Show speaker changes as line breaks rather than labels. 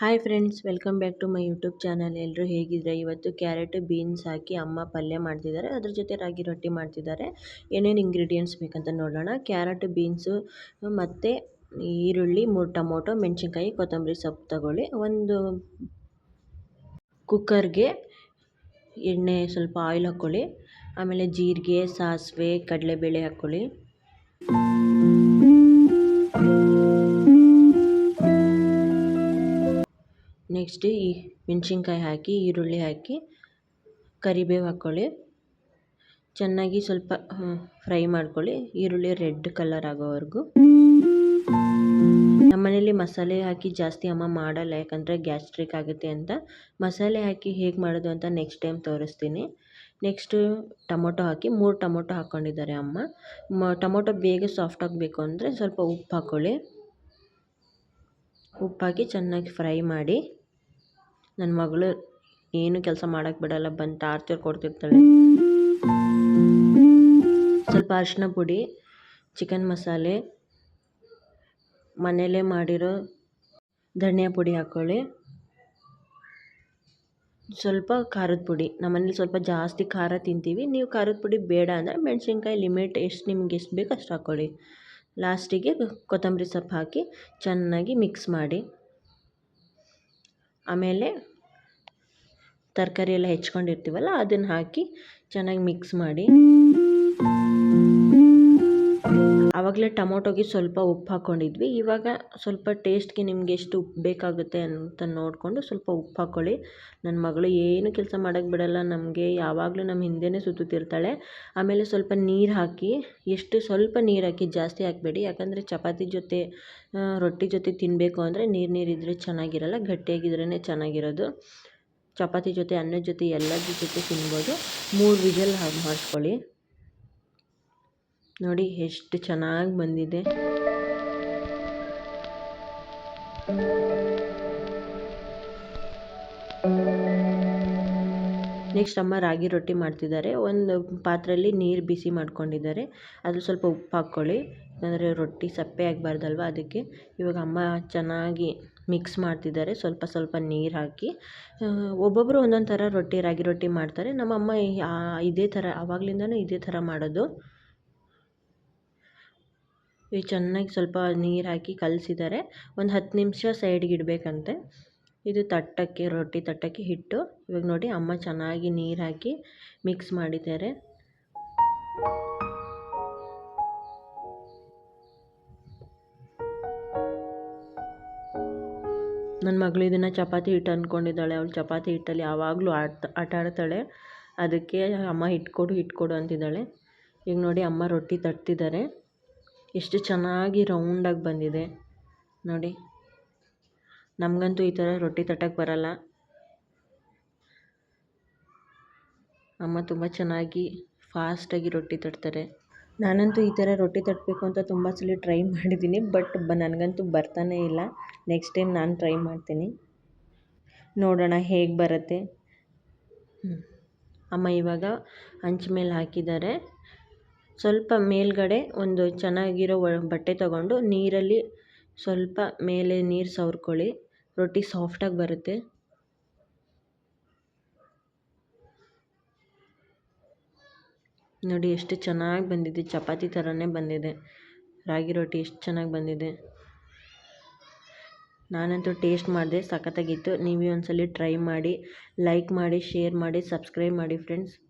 Hi friends, welcome back to my YouTube channel. ಎಲ್ಲರೂ ಹೇಗಿದ್ರೆ ಇವತ್ತು ಕ್ಯಾರೆಟ್, ಬೀನ್ಸ್ ಹಾಕಿ ಅಮ್ಮ ಪಲ್ಯ ಮಾಡ್ತಿದ್ದಾರೆ. ಅದ್ರ ಜೊತೆ ರಾಗಿ ರೊಟ್ಟಿ ಮಾಡ್ತಿದ್ದಾರೆ. ಏನೇನು ಇಂಗ್ರೀಡಿಯೆಂಟ್ಸ್ ಬೇಕಂತ ನೋಡೋಣ. ಕ್ಯಾರೆಟ್, ಬೀನ್ಸು, ಮತ್ತು ಈರುಳ್ಳಿ, ಮೂರು ಟೊಮೊಟೊ, ಮೆಣಸಿನ್ಕಾಯಿ, ಕೊತ್ತಂಬರಿ ಸೊಪ್ಪು ತಗೊಳ್ಳಿ. ಒಂದು ಕುಕ್ಕರ್ಗೆ ಎಣ್ಣೆ ಸ್ವಲ್ಪ ಆಯಿಲ್ ಹಾಕ್ಕೊಳ್ಳಿ ಆಮೇಲೆ ಜೀರಿಗೆ, ಸಾಸಿವೆ, ಕಡಲೆಬೇಳೆ ಹಾಕ್ಕೊಳ್ಳಿ ನೆಕ್ಸ್ಟ್ ಈ ಮೆಣಸಿನ್ಕಾಯಿ ಹಾಕಿ, ಈರುಳ್ಳಿ ಹಾಕಿ, ಕರಿಬೇವು ಹಾಕ್ಕೊಳ್ಳಿ ಚೆನ್ನಾಗಿ ಸ್ವಲ್ಪ ಫ್ರೈ ಮಾಡ್ಕೊಳ್ಳಿ. ಈರುಳ್ಳಿ ರೆಡ್ ಕಲರ್ ಆಗೋವರೆಗೂ. ನಮ್ಮನೇಲಿ ಮಸಾಲೆ ಹಾಕಿ ಜಾಸ್ತಿ ಅಮ್ಮ ಮಾಡಲ್ಲ, ಯಾಕಂದರೆ ಗ್ಯಾಸ್ಟ್ರಿಕ್ ಆಗುತ್ತೆ ಅಂತ. ಮಸಾಲೆ ಹಾಕಿ ಹೇಗೆ ಮಾಡೋದು ಅಂತ ನೆಕ್ಸ್ಟ್ ಟೈಮ್ ತೋರಿಸ್ತೀನಿ. ನೆಕ್ಸ್ಟು ಟೊಮೊಟೊ ಹಾಕಿ, ಮೂರು ಟೊಮೊಟೊ ಹಾಕ್ಕೊಂಡಿದ್ದಾರೆ ಅಮ್ಮ. ಮ, ಟೊಮೊಟೊ ಬೇಗ ಸಾಫ್ಟ್ ಆಗಬೇಕು ಅಂದರೆ ಸ್ವಲ್ಪ ಉಪ್ಪು ಹಾಕ್ಕೊಳ್ಳಿ ಉಪ್ಪು ಚೆನ್ನಾಗಿ ಫ್ರೈ ಮಾಡಿ. ನನ್ನ ಮಗಳು ಏನು ಕೆಲಸ ಮಾಡೋಕ್ಕೆ ಬಿಡಲ್ಲ, ಬಂದು ಟಾರ್ಚರ್ ಕೊಡ್ತಿರ್ತಾಳೆ. ಸ್ವಲ್ಪ ಅರಿಶಿನ ಪುಡಿ, ಚಿಕನ್ ಮಸಾಲೆ ಮನೆಯಲ್ಲೇ ಮಾಡಿರೋ ಧನಿಯಾ ಪುಡಿ ಹಾಕ್ಕೊಳ್ಳಿ ಸ್ವಲ್ಪ ಖಾರದ ಪುಡಿ ನಮ್ಮನೇಲಿ ಸ್ವಲ್ಪ ಜಾಸ್ತಿ ಖಾರ ತಿಂತೀವಿ. ನೀವು ಖಾರದ ಪುಡಿ ಬೇಡ ಅಂದರೆ ಮೆಣಸಿನ್ಕಾಯಿ ಲಿಮಿಟ್ ಎಷ್ಟು ನಿಮ್ಗೆ ಎಷ್ಟು ಬೇಕು ಅಷ್ಟು ಹಾಕ್ಕೊಳ್ಳಿ ಲಾಸ್ಟಿಗೆ ಕೊತ್ತಂಬರಿ ಸೊಪ್ಪು ಹಾಕಿ ಚೆನ್ನಾಗಿ ಮಿಕ್ಸ್ ಮಾಡಿ. ಆಮೇಲೆ ತರಕಾರಿ ಎಲ್ಲ ಹೆಚ್ಕೊಂಡಿರ್ತೀವಲ್ಲ, ಅದನ್ನು ಹಾಕಿ ಚೆನ್ನಾಗಿ ಮಿಕ್ಸ್ ಮಾಡಿ. ಆವಾಗಲೇ ಟೊಮೊಟೊಗೆ ಸ್ವಲ್ಪ ಉಪ್ಪು ಹಾಕ್ಕೊಂಡಿದ್ವಿ. ಇವಾಗ ಸ್ವಲ್ಪ ಟೇಸ್ಟ್ಗೆ ನಿಮ್ಗೆ ಎಷ್ಟು ಉಪ್ಪು ಬೇಕಾಗುತ್ತೆ ಅಂತ ನೋಡಿಕೊಂಡು ಸ್ವಲ್ಪ ಉಪ್ಪು ಹಾಕ್ಕೊಳ್ಳಿ ನನ್ನ ಮಗಳು ಏನು ಕೆಲಸ ಮಾಡೋಕ್ಕೆ ಬಿಡಲ್ಲ, ನಮಗೆ ಯಾವಾಗಲೂ ನಮ್ಮ ಹಿಂದೆಯೇ ಸುತ್ತುತ್ತಿರ್ತಾಳೆ. ಆಮೇಲೆ ಸ್ವಲ್ಪ ನೀರು ಹಾಕಿ, ಎಷ್ಟು ಸ್ವಲ್ಪ ನೀರು ಹಾಕಿ ಜಾಸ್ತಿ ಹಾಕಬೇಡಿ. ಯಾಕಂದರೆ ಚಪಾತಿ ಜೊತೆ ರೊಟ್ಟಿ ಜೊತೆ ತಿನ್ನಬೇಕು ಅಂದರೆ ನೀರು ನೀರಿದ್ದರೆ ಚೆನ್ನಾಗಿರಲ್ಲ ಗಟ್ಟಿಯಾಗಿದ್ರೇ ಚೆನ್ನಾಗಿರೋದು. ಚಪಾತಿ ಜೊತೆ ಅನ್ನದ ಜೊತೆ ಎಲ್ಲದ ಜೊತೆ ತಿನ್ಬೋದು. ಮೂರು ವಿಜಲ್ ಹಾಗೆ ಮಾಡಿಸ್ಕೊಳ್ಳಿ ನೋಡಿ ಎಷ್ಟು ಚೆನ್ನಾಗಿ ಬಂದಿದೆ. ನೆಕ್ಸ್ಟ್ ಅಮ್ಮ ರಾಗಿ ರೊಟ್ಟಿ ಮಾಡ್ತಿದ್ದಾರೆ. ಒಂದು ಪಾತ್ರೆಯಲ್ಲಿ ನೀರು ಬಿಸಿ ಮಾಡ್ಕೊಂಡಿದ್ದಾರೆ. ಅದು ಸ್ವಲ್ಪ ಉಪ್ಪು ಹಾಕ್ಕೊಳ್ಳಿ. ಯಾಕಂದರೆ ರೊಟ್ಟಿ ಸಪ್ಪೆ ಆಗಬಾರ್ದಲ್ವ ಅದಕ್ಕೆ. ಇವಾಗ ಅಮ್ಮ ಚೆನ್ನಾಗಿ ಮಿಕ್ಸ್ ಮಾಡ್ತಿದ್ದಾರೆ. ಸ್ವಲ್ಪ ಸ್ವಲ್ಪ ನೀರು ಹಾಕಿ. ಒಬ್ಬೊಬ್ಬರು ಒಂದೊಂದು ಥರ ರೊಟ್ಟಿ, ರಾಗಿ ರೊಟ್ಟಿ ಮಾಡ್ತಾರೆ. ನಮ್ಮ ಅಮ್ಮ ಇದೇ ಥರ ಆವಾಗ್ಲಿಂದನೂ ಇದೇ ಥರ ಮಾಡೋದು. ಈ ಚೆನ್ನಾಗಿ ಸ್ವಲ್ಪ ನೀರು ಹಾಕಿ ಕಲಸಿದ್ದಾರೆ. ಒಂದು ಹತ್ತು ನಿಮಿಷ ಸೈಡ್ಗೆ ಇಡಬೇಕಂತೆ. ಇದು ತಟ್ಟಕ್ಕೆ, ರೊಟ್ಟಿ ತಟ್ಟಕ್ಕೆ ಹಿಟ್ಟು. ಇವಾಗ ನೋಡಿ ಅಮ್ಮ ಚೆನ್ನಾಗಿ ನೀರು ಹಾಕಿ ಮಿಕ್ಸ್ ಮಾಡಿದ್ದಾರೆ. ನನ್ನ ಮಗಳು ಇದನ್ನು ಚಪಾತಿ ಹಿಟ್ಟು ಅಂದ್ಕೊಂಡಿದ್ದಾಳೆ ಅವಳು ಚಪಾತಿ ಹಿಟ್ಟಲ್ಲಿ ಯಾವಾಗಲೂ ಆಟ ಆಟ ಆಡ್ತಾಳೆ. ಅದಕ್ಕೆ ಅಮ್ಮ ಹಿಟ್ಟು ಕೊಡು ಅಂತಿದ್ದಾಳೆ. ಈಗ ನೋಡಿ ಅಮ್ಮ ರೊಟ್ಟಿ ತಟ್ತಿದ್ದಾರೆ. ಎಷ್ಟು ಚೆನ್ನಾಗಿ ರೌಂಡಾಗಿ ಬಂದಿದೆ. ನೋಡಿ. ನಮಗಂತೂ ಈ ಥರ ರೊಟ್ಟಿ ತಟ್ಟಕ್ಕೆ ಬರಲ್ಲ. ಅಮ್ಮ ತುಂಬ ಚೆನ್ನಾಗಿ ಫಾಸ್ಟಾಗಿ ರೊಟ್ಟಿ ತಟ್ತಾರೆ. ನಾನಂತೂ ಈ ಥರ ರೊಟ್ಟಿ ತಟ್ಟಬೇಕು ಅಂತ ತುಂಬ ಸಲ ಟ್ರೈ ಮಾಡಿದ್ದೀನಿ, ಬಟ್ ಬ ನನಗಂತೂ ಬರ್ತಾನೇ ಇಲ್ಲ. ನೆಕ್ಸ್ಟ್ ಟೈಮ್ ನಾನು ಟ್ರೈ ಮಾಡ್ತೀನಿ. ನೋಡೋಣ ಹೇಗೆ ಬರುತ್ತೆ. ಅಮ್ಮ ಇವಾಗ ಹಂಚ್ ಮೇಲೆ ಹಾಕಿದ್ದಾರೆ. ಸ್ವಲ್ಪ ಮೇಲ್ಗಡೆ ಒಂದು ಚೆನ್ನಾಗಿರೋ ಬಟ್ಟೆ ತಗೊಂಡು ನೀರಲ್ಲಿ ಸ್ವಲ್ಪ ಮೇಲೆ ನೀರು ಸವರ್ಕೊಳ್ಳಿ. ರೊಟ್ಟಿ ಸಾಫ್ಟಾಗಿ ಬರುತ್ತೆ. ನೋಡಿ, ಎಷ್ಟು ಚೆನ್ನಾಗಿ ಬಂದಿದೆ. ಚಪಾತಿ ಥರನೇ ಬಂದಿದೆ. ರಾಗಿ ರೊಟ್ಟಿ ಎಷ್ಟು ಚೆನ್ನಾಗಿ ಬಂದಿದೆ. ನಾನಂತೂ ಟೇಸ್ಟ್ ಮಾಡಿದೆ, ಸಖತ್ತಾಗಿತ್ತು. ನೀವೇ ಒಂದ್ಸಲ ಟ್ರೈ ಮಾಡಿ, ಲೈಕ್ ಮಾಡಿ, ಶೇರ್ ಮಾಡಿ, ಸಬ್ಸ್ಕ್ರೈಬ್ ಮಾಡಿ, ಫ್ರೆಂಡ್ಸ್.